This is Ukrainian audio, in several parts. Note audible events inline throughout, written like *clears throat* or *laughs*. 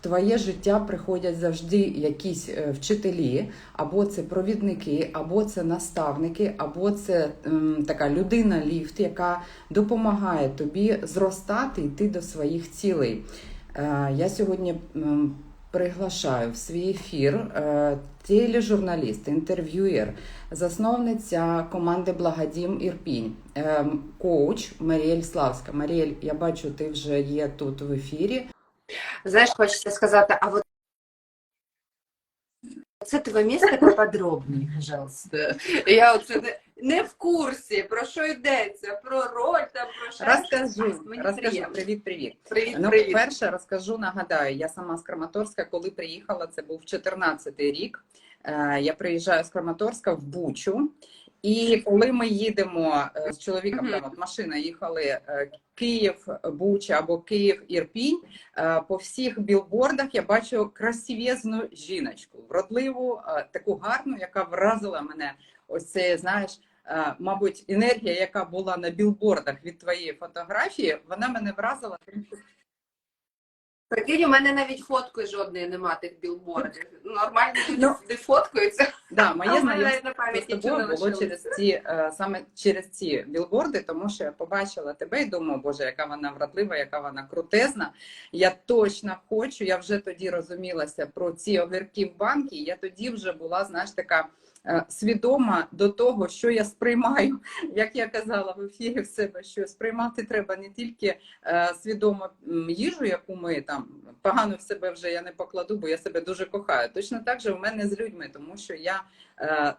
твоє життя приходять завжди якісь е, вчителі, або це провідники, або це наставники, або це ем, така людина ліфт, яка допомагає тобі зростати, йти до своїх цілей. Е, Я сьогодні м, приглашаю в свій ефір е, тележурналіст, інтерв'юєр, засновниця команди Благодім Ірпінь, е, коуч Маріель Славська. Маріель, я бачу, ти вже є тут в ефірі. Знаешь, хочется сказать, а вот с этого места поподробнее, пожалуйста. Я оце не, не в курсі, про що йдеться, про роль там, про що. Розкажу, Мені розкажу. Привіт, привіт. Привіт, Ну, перше розкажу, нагадаю, я сама з Краматорська, коли приїхала, це був 14-й рік. Е, Я приїжджаю з Краматорська в Бучу. І коли ми їдемо е, з чоловіком, там от машина їхали е, Київ, Буча або Київ, Ірпінь. е, По всіх білбордах я бачу красивезну жіночку, вродливу, таку гарну, яка вразила мене. Ось це, знаєш, мабуть, енергія, яка була на білбордах від твоєї фотографії, вона мене вразила. Прикинь, у мене навіть фотки жодної нема тих білбордів. Нормально люди Ну, не фоткаються. Да, моє знайомство з пам'ять тобою було через ці е, саме через ці білборди, тому що я побачила тебе і думаю, боже, яка вона вродлива, яка вона крутезна. Я точно хочу. Я вже тоді розумілася про ці огірки в банки. Я тоді вже була, знаєш, така. Е, Свідома до того, що я сприймаю, *laughs* як я казала в ефірі в себе, що сприймати треба не тільки е, свідомо їжу, яку ми там погано в себе вже я не покладу, бо я себе дуже кохаю. Точно так же в мене з людьми, тому що я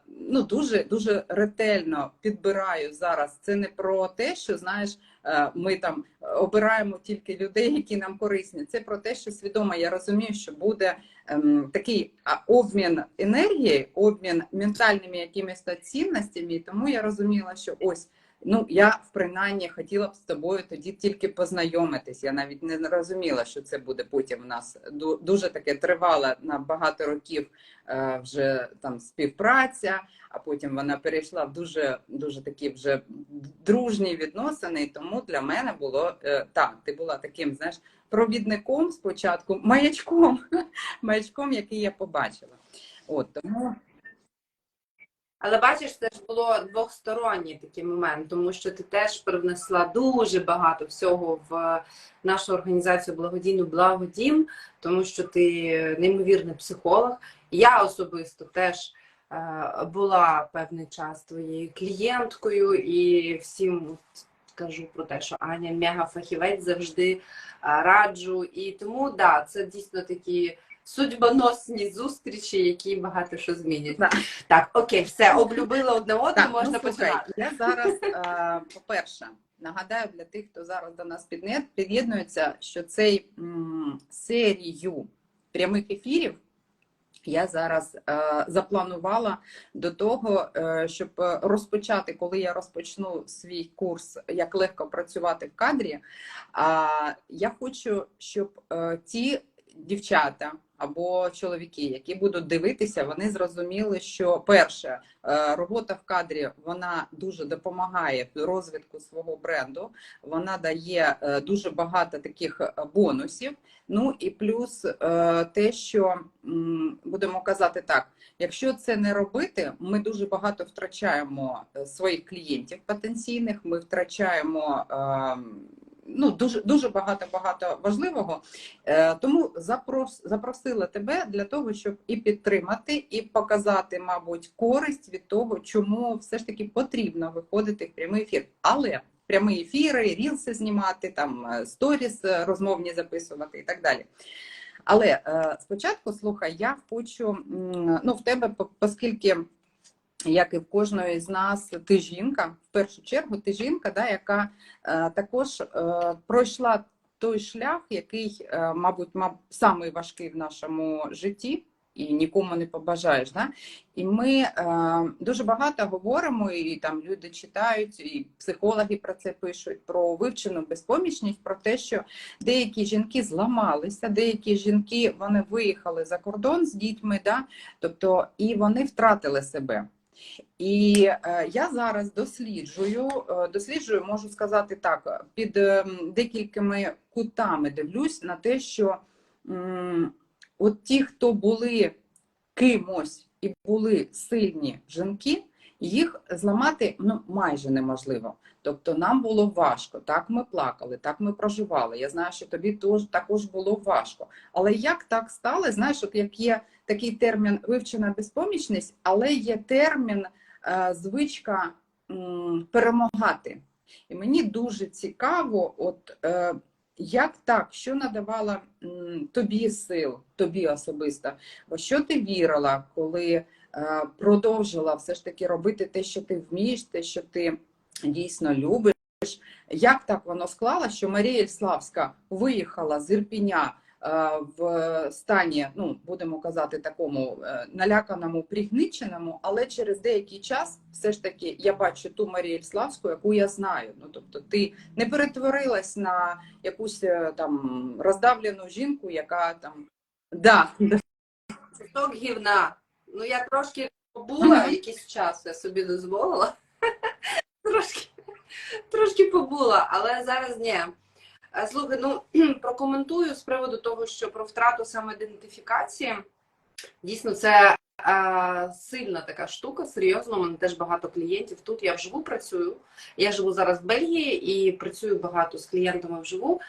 ну дуже дуже ретельно підбираю зараз. Це не про те, що знаєш, е, ми там обираємо тільки людей, які нам корисні. Це про те, що свідомо я розумію, що буде ем, такий обмін енергії, обмін ментальними якимись цінностями. Тому я розуміла, що ось. Ну, я принаймні хотіла б з тобою тоді тільки познайомитись. Я навіть не розуміла, що це буде потім у нас дуже таке тривала на багато років е, вже там співпраця, а потім вона перейшла в дуже дуже такі вже дружні відносини. І тому для мене було е, так, ти була таким, знаєш, провідником спочатку, маячком, *laughs* маячком, який я побачила. От тому Але бачиш, це ж було двосторонній такий момент, тому що ти теж привнесла дуже багато всього в нашу організацію благодійну благодім, тому що ти неймовірний психолог. Я особисто теж е, була певний час твоєю клієнткою і всім кажу про те, що Аня мегафахівець завжди е, раджу. І тому да, це дійсно такі. Судьбоносні зустрічі, які багато що змінять. Да. Так, окей, все, облюбили одне одне, можна ну, починати. Я зараз, е, по-перше, нагадаю для тих, хто зараз до нас під'єднується, що цей м, серію прямих ефірів я зараз е, запланувала до того, е, щоб е, розпочати, коли я розпочну свій курс, як легко працювати в кадрі. А я хочу, щоб е, ті дівчата або чоловіки, які будуть дивитися, вони зрозуміли, що перше е, робота в кадрі вона дуже допомагає розвитку свого бренду. Вона дає е, дуже багато таких е, бонусів. Ну і плюс те, що будемо казати так. Якщо це не робити, ми дуже багато втрачаємо своїх клієнтів потенційних. Ми втрачаємо е, ну дуже дуже багато багато важливого. Е, Тому запрос, запросила тебе для того, щоб і підтримати, і показати, мабуть, користь від того, чому все ж таки потрібно виходити в прямий ефір. Але прямі ефіри, рілси знімати, там е, сторіс е, розмовні записувати і так далі. Але е, спочатку, слухай, я хочу ну, в тебе, оскільки, як і в кожної з нас, ти жінка, в першу чергу, ти жінка, да, яка е, також е, пройшла той шлях, який, е, мабуть, маб, самий важкий в нашому житті. І нікому не побажаєш. Да? І ми е, дуже багато говоримо, і там люди читають, і психологи про це пишуть, про вивчену безпомічність, про те, що деякі жінки зламалися, деякі жінки вони виїхали за кордон з дітьми, да? тобто і вони втратили себе. І е, я зараз досліджую, е, досліджую, можу сказати так, під декількими кутами дивлюсь на те, що от ті, хто були кимось і були сильні жінки, їх зламати ну, майже неможливо. Тобто нам було важко, так ми плакали, так ми проживали. Я знаю, що тобі також було важко. Але як так стало? Знаєш, от як є такий термін вивчена безпомічність, але є термін е, звичка перемагати. І мені дуже цікаво, от е, як так, що надавала тобі сил, тобі особисто, що ти вірила, коли продовжила все ж таки робити те, що ти вмієш, те, що ти дійсно любиш. Як так воно склало, що Марія Славська виїхала з Ірпіня е, в стані, ну будемо казати, такому е, наляканому, пригниченому, але через деякий час все ж таки я бачу ту Марію Славську, яку я знаю. Ну тобто, ти не перетворилась на якусь е, там роздавлену жінку, яка там да, *laughs* Циток гівна. Ну я трошки побула Мгм. якийсь час, я собі дозволила. *laughs* трошки, трошки побула, але зараз ні. Е, Слухай, ну *clears throat* прокоментую з приводу того, що про втрату самоідентифікації. Дійсно, це е, сильна така штука, серйозно. У мене теж багато клієнтів. Тут я вживу працюю. Я живу зараз в Бельгії і працюю багато з клієнтами вживу.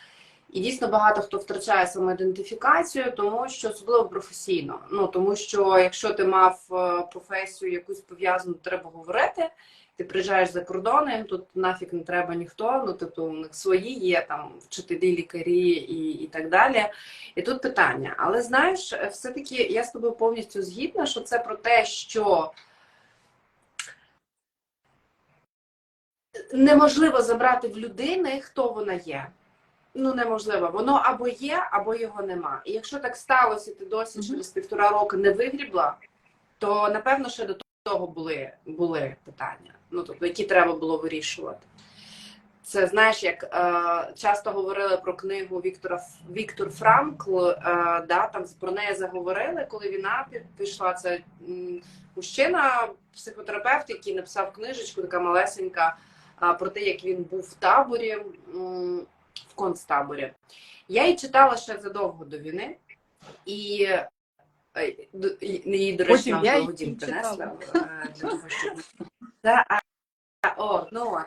І дійсно багато хто втрачає самоідентифікацію, тому що особливо професійно. Ну тому що якщо ти мав е, професію якусь пов'язану, треба говорити. Ти приїжджаєш за кордони, тут нафіг не треба ніхто. Ну тобто у них свої є там вчителі, лікарі і, і так далі. І тут питання. Але знаєш, все-таки я з тобою повністю згідна, що це про те, що неможливо забрати в людини, хто вона є. Ну, неможливо. Воно або є, або його нема. І якщо так сталося, і ти досі Мгм. через півтора року не вигрібла, то напевно ще до того були, були питання, ну тобто, які треба було вирішувати. Це знаєш, як е, часто говорили про книгу Віктора Віктор Франкл, е, да, там про неї заговорили, коли війна пі- пішла. Це мужчина, психотерапевт, який написав книжечку, така малесенька, е, про те, як він був в таборі, м, в концтаборі. Я її читала ще задовго до війни, і е, її, до речі, нам благодійно принесла е, *laughs* О, ну.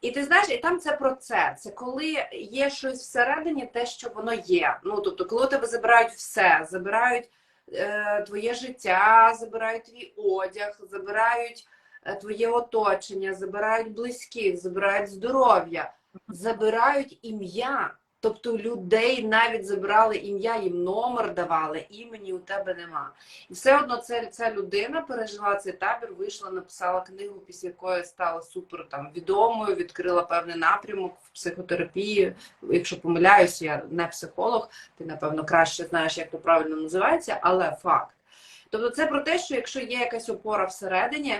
І ти знаєш, і там це про це. Це коли є щось всередині, те, що воно є. Ну тобто, коли тебе забирають все, забирають е, твоє життя, забирають твій одяг, забирають е, твоє оточення, забирають близьких, забирають здоров'я, забирають ім'я. Тобто людей навіть забрали ім'я, їм номер давали, імені у тебе нема. І все одно це, ця людина пережила цей табір, вийшла, написала книгу, після якої стала супер там відомою, відкрила певний напрямок в психотерапії. Якщо помиляюсь, я не психолог, ти напевно краще знаєш, як то правильно називається, але факт. Тобто, це про те, що якщо є якась опора всередині,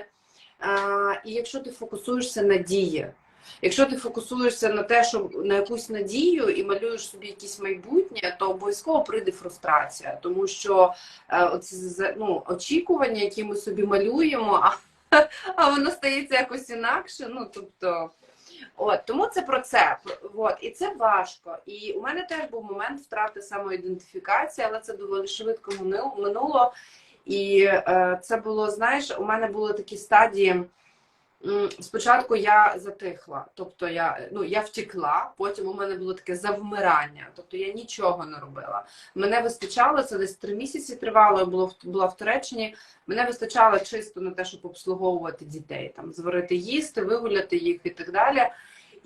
а, і якщо ти фокусуєшся на дії. Якщо ти фокусуєшся на те, що на якусь надію і малюєш собі якесь майбутнє, то обов'язково прийде фрустрація, тому що е, оці ну, очікування, які ми собі малюємо, а, а воно стається якось інакше. Ну тобто, от тому це про це. От і це важко. І у мене теж був момент втрати самоідентифікації, але це доволі швидко минуло. І е, це було, знаєш, у мене були такі стадії. Спочатку я затихла, тобто я ну я втекла, потім у мене було таке завмирання, тобто я нічого не робила. Мене вистачало це десь три місяці тривало. Я було була в Туреччині. Мене вистачало чисто на те, щоб обслуговувати дітей, там зварити їсти, вигуляти їх і так далі.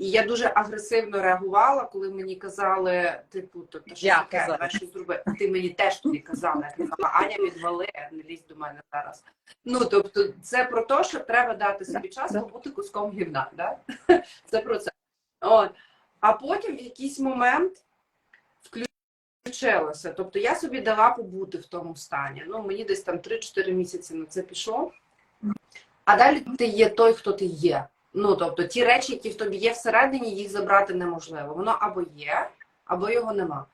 І я дуже агресивно реагувала, коли мені казали, типу, то, то що Я таке, давай щось зроби. Ти мені теж тоді казала. Я казала, Аня, відвали, не лізь до мене зараз. Ну тобто, це про те, що треба дати собі час побути куском гівна. Да? Це про це. От. А потім в якийсь момент включилося. Тобто я собі дала побути в тому стані. Ну, мені десь там 3-4 місяці на це пішло. А далі ти є той, хто ти є. Ну, тобто, ті речі, які в тобі є всередині, їх забрати неможливо. Воно або є, або його нема.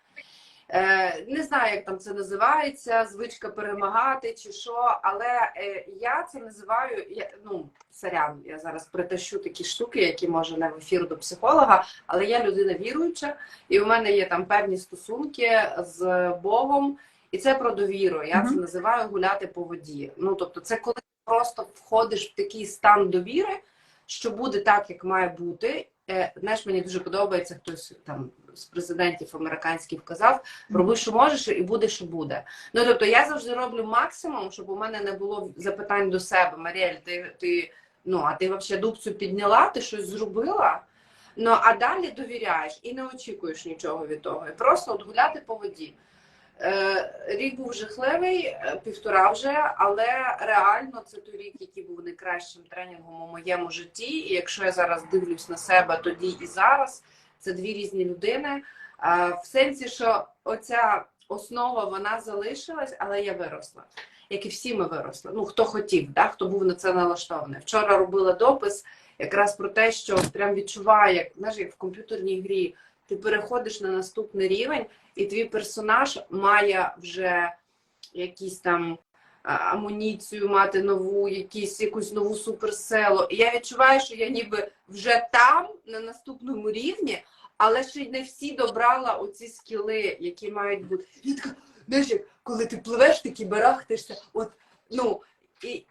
Е, не знаю, як там це називається, звичка перемагати чи що, але е, я це називаю, я, ну, сорян, я зараз притащу такі штуки, які може не в ефір до психолога, але я людина віруюча, і у мене є там певні стосунки з Богом, і це про довіру. Я це називаю гуляти по воді. Ну, тобто, це коли ти просто входиш в такий стан довіри, що буде так, як має бути. Е, знаєш, мені дуже подобається хтось там з президентів американських казав, роби, що можеш, і буде, що буде. Ну тобто я завжди роблю максимум, щоб у мене не було запитань до себе. Маріель, ти, ти ну а ти взагалі дубцю підняла, ти щось зробила? Ну а далі довіряєш і не очікуєш нічого від того. І просто от гуляти по воді. Е, рік був жахливий, е, півтора вже, але реально це той рік, який був найкращим тренінгом у моєму житті. І якщо я зараз дивлюсь на себе тоді і зараз, це дві різні людини. Е, в сенсі, що оця основа вона залишилась, але я виросла. Як і всі ми виросли. Ну хто хотів, да? хто був на це налаштований. Вчора робила допис якраз про те, що прям відчуваю, як знаєш, як в комп'ютерній грі ти переходиш на наступний рівень, і твій персонаж має вже якісь там амуніцію, мати нову, якісь якусь нову суперселу. І я відчуваю, що я ніби вже там, на наступному рівні, але ще й не всі добрала оці скіли, які мають бути. Знаєш, коли ти пливеш, такі барахтаєшся, от, ну, і,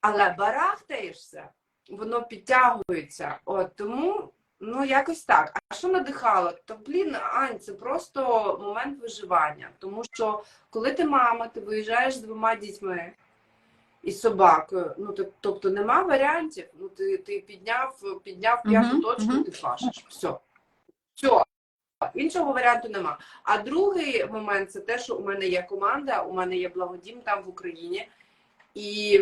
але барахтаєшся, воно підтягується. От, тому Ну, якось так. А що надихало? То, блін, Ань, це просто момент виживання. Тому що коли ти мама, ти виїжджаєш з двома дітьми і собакою, ну тоб- тобто нема варіантів. Ну, ти, ти підняв, підняв п'яту Мгм, точку, мгм. ти пашеш. Все. Все. Іншого варіанту нема. А другий момент це те, що у мене є команда, у мене є благодім там в Україні. І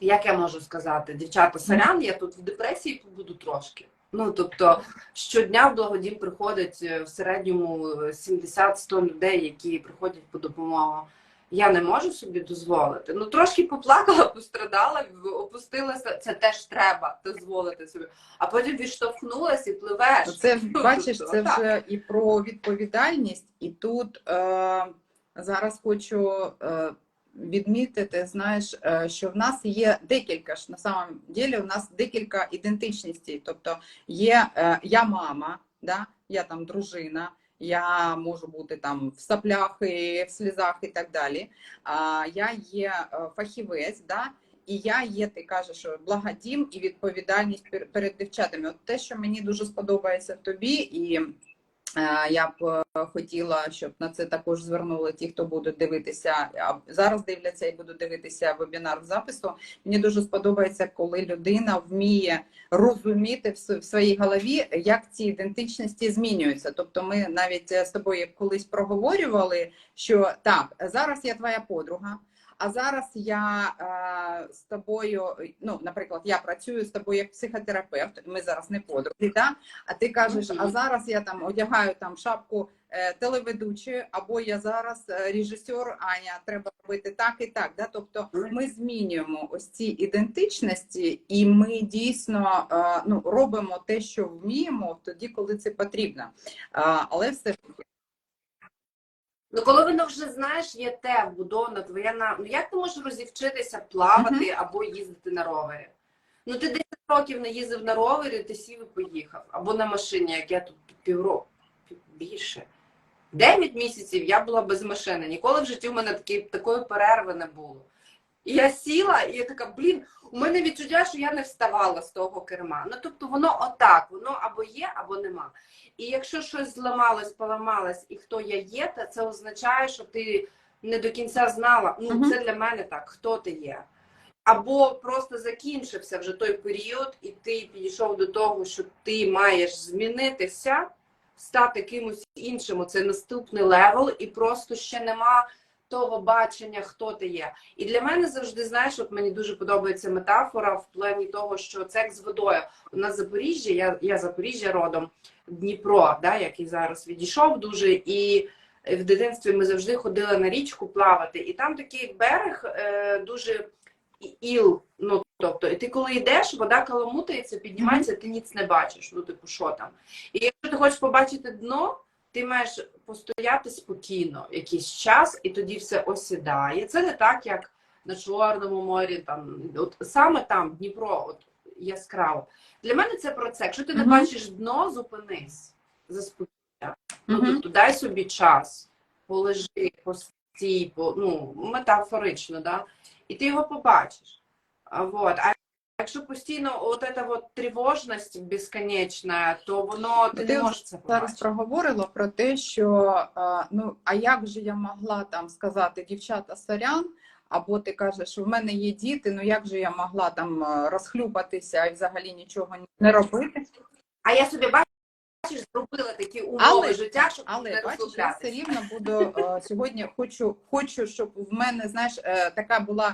як я можу сказати, дівчата, сорян, я тут в депресії побуду трошки. Ну, тобто, щодня в благодім приходить е, в середньому 70-100 людей, які приходять по допомогу. Я не можу собі дозволити. Ну, трошки поплакала, *laughs* пострадала, опустилася. Це теж треба дозволити собі. А потім відштовхнулася і пливеш. Це Ну, бачиш, тобто, це вже і про відповідальність, і тут е, зараз хочу е, відмітити, знаєш, е, що в нас є декілька ж на самом ділі, у нас декілька ідентичностей. Тобто є е, я мама, да? я там дружина. Я можу бути там в саплях, і в слізах і так далі. А я є е, фахівець, да? і я є, ти кажеш, благодім і відповідальність пер- перед дівчатами. От те, що мені дуже сподобається в тобі, і я б е, хотіла, щоб на це також звернули ті, хто будуть дивитися, зараз дивляться і будуть дивитися вебінар в запису. Мені дуже сподобається, коли людина вміє розуміти в своїй голові, як ці ідентичності змінюються. Тобто, ми навіть е, з тобою колись проговорювали, що так, зараз я твоя подруга. А зараз я е, з тобою, ну, наприклад, я працюю з тобою як психотерапевт, ми зараз не подруги, да? а ти кажеш, а зараз я там одягаю там шапку е, телеведучої, або я зараз е, режисер, Аня, треба робити так і так. Да? Тобто ми змінюємо ось ці ідентичності, і ми дійсно е, ну, робимо те, що вміємо, тоді, коли це потрібно. А, але все ж таки, Ну, коли воно вже знаєш, є те вбудована твоя на ну як ти можеш розівчитися плавати або їздити на ровері? Ну ти 10 років не їздив на ровері, ти сів і поїхав. Або на машині, як я тут півроку більше. 9 місяців я була без машини. Ніколи в житті в мене такі, такої перерви не було. І я сіла, і я така, блін, у мене відчуття, що я не вставала з того керма. Ну тобто воно отак, воно або є, або нема. І якщо щось зламалось, поламалось, і хто я є, то це означає, що ти не до кінця знала. Ну, це для мене так, хто ти є. Або просто закінчився вже той період, і ти підійшов до того, що ти маєш змінитися, стати кимось іншим. Це наступний левел, і просто ще нема того бачення, хто ти є. І для мене завжди, знаєш, от мені дуже подобається метафора в плані того, що це як з водою. У нас Запоріжжя, я, я Запоріжжя родом, Дніпро, да, який зараз відійшов дуже. І в дитинстві ми завжди ходили на річку плавати, і там такий берег е, дуже іл. Ну, тобто, і ти коли йдеш, вода каламутається, піднімається, ти ніц не бачиш. Ну, типу, що там. І якщо ти хочеш побачити дно, ти маєш постояти спокійно якийсь час, і тоді все осідає. Це не так, як на Чорному морі, там от саме там Дніпро, от яскраво. Для мене це про це. Якщо ти не Мгм. бачиш дно, зупинись, заспокійся. Ну, Мгм. тобто дай собі час, полежи, постій, по, ну, метафорично, да? і ти його побачиш. А, Вот. А якщо постійно от эта вот тривожність безконечна, то воно ти Ти не можеш це Зараз проговорила про те, що ну а як же я могла там сказати дівчата сорян, або ти кажеш, що в мене є діти, ну як же я могла там розхлюпатися і взагалі нічого не робити? А я собі бачиш, зробила такі умови Але- життя, щоб Але не бачиш, я все рівно буду сьогодні. Хочу, хочу, щоб в мене знаєш е, така була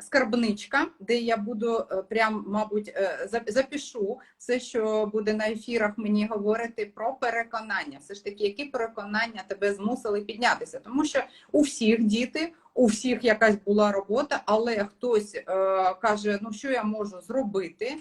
скарбничка, де я буду е, прям, мабуть, е, запишу все, що буде на ефірах мені говорити про переконання. Все ж таки, які переконання тебе змусили піднятися? Тому що у всіх діти, у всіх якась була робота, але хтось е, каже: ну що я можу зробити?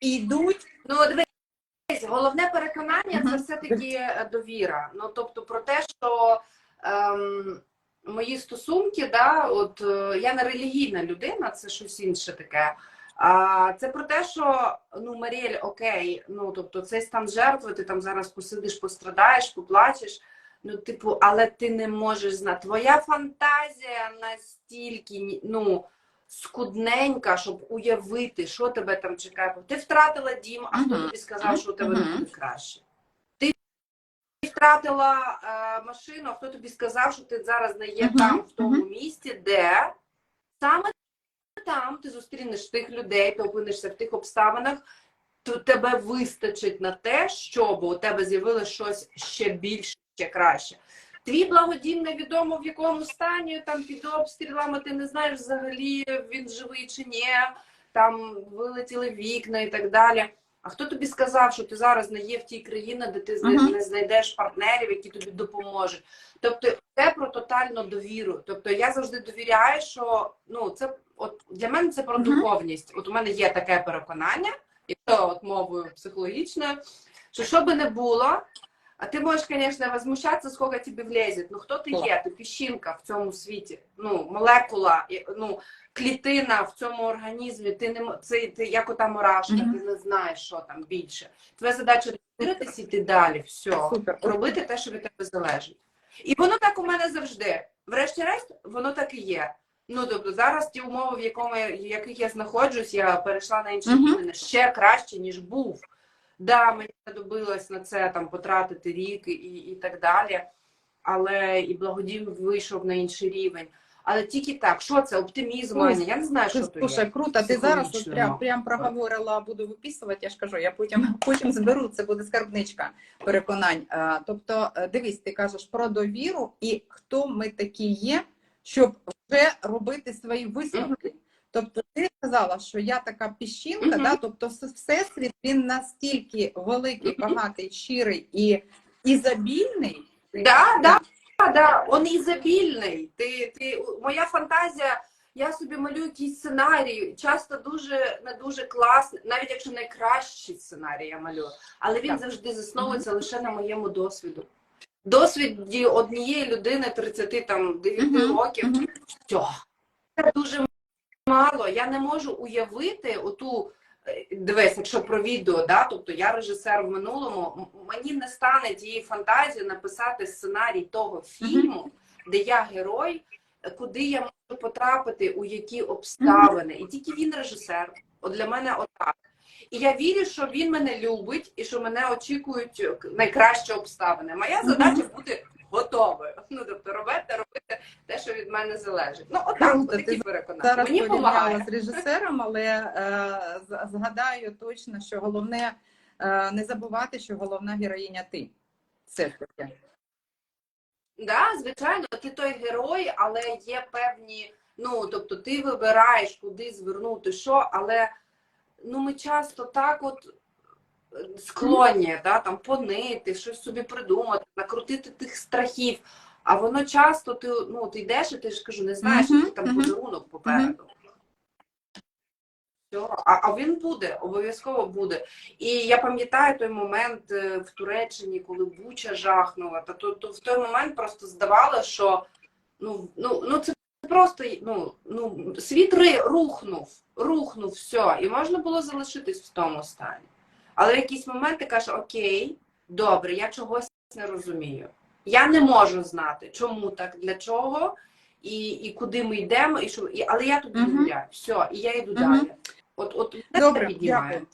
І йдуть Ну, дивись, головне переконання це все-таки е, довіра. Ну, тобто, про те, що ем, мої стосунки, да, от е, я не релігійна людина, це щось інше таке. А це про те, що ну, Маріель, окей, ну тобто цей стан жертви, ти там зараз посидиш, пострадаєш, поплачеш. Ну, типу, але ти не можеш знати. Твоя фантазія настільки ну, скудненька, щоб уявити, що тебе там чекає. Ти втратила дім, а хто тобі сказав, що у тебе буде краще? Ти втратила е, машину, а хто тобі сказав, що ти зараз не є Мгм. там, в тому Мгм. місці, де саме там ти зустрінеш тих людей, ти опинишся в тих обставинах, то тебе вистачить на те, щоб у тебе з'явилось щось ще більше, ще краще. Твій благодім невідомо в якому стані, там під обстрілами, ти не знаєш взагалі, він живий чи ні, там вилетіли вікна і так далі. А хто тобі сказав, що ти зараз не є в тій країні, де ти uh -huh. не знайдеш партнерів, які тобі допоможуть? Тобто це про тотальну довіру. Тобто я завжди довіряю, що ну це от для мене це про Мгм. духовність. От у мене є таке переконання, і то от мовою психологічною, що що би не було, а ти можеш, звісно, возмущатися, скільки тобі влезет. Ну хто ти є? Ти піщинка в цьому світі, ну молекула, ну клітина в цьому організмі. Ти не це ти як ота мурашка, ти не знаєш, що там більше. Твоя задача довіритися йти далі. Все супер. робити те, що від тебе залежить. І воно так у мене завжди. Врешті-решт, воно так і є. Ну тобто зараз ті умови, в якому в яких я знаходжусь, я перейшла на інший Мгм. рівень ще краще, ніж був. Да, мені знадобилось на це там потратити рік і, і так далі. Але і благодім вийшов на інший рівень. Але тільки так, що це? Оптимізм, Аня? Я не знаю, що Слушай, круто. Ти зараз от прям, прям проговорила, буду виписувати, я ж кажу, я потім, *laughs* потім зберу, це буде скарбничка переконань. Е, Тобто, е, дивись, ти кажеш про довіру і хто ми такі є, щоб вже робити свої висновки. Тобто ти сказала, що я така піщинка, Мгм. да? тобто всесвіт він настільки великий, багатий, щирий і ізобільний. Да, да, да, да, он ізобільний. Ти, ти, моя фантазія, я собі малюю якийсь сценарій, часто дуже не дуже класний, навіть якщо найкращий сценарій я малюю, але він Так. завжди засновується лише на моєму досвіду. Досвіді однієї людини 39 Мгм, років. мгм. Все. Це дуже мало. Я не можу уявити оту. е, Дивись, якщо про відео, да, тобто я режисер в минулому, мені не стане тієї фантазії написати сценарій того фільму, де я герой, куди я можу потрапити, у які обставини. І тільки він режисер. От для мене отак. І я вірю, що він мене любить і що мене очікують е, найкращі обставини. Моя задача бути готовою. Ну тобто робити, робити те, що від мене залежить. Ну, отак, Круто, такі ти переконання. Зараз Мені порівняла з режисером, але е, згадаю точно, що головне е, не забувати, що головна героїня ти. Все ж таки. Да, звичайно, ти той герой, але є певні. Ну, тобто, ти вибираєш, куди звернути що, але ну ми часто так от е, склонні, да, там понити, щось собі придумати, накрутити тих страхів. А воно часто ти ну ти йдеш, і ти ж кажу, не знаєш, який там подарунок попереду. А, а він буде, обов'язково буде. І я пам'ятаю той момент е, в Туреччині, коли Буча жахнула. Та то, то в той момент просто здавалося, що ну, ну, ну це просто ну, ну, світ ри- рухнув, рухнув, все, і можна було залишитись в тому стані. Але в якийсь момент ти кажеш, окей, добре, я чогось не розумію. Я не можу знати, чому так, для чого, і, і куди ми йдемо, і що, і, але я тут довіряю. Все, і я йду Мгм. далі. От, от Добре, піднімає. дякую.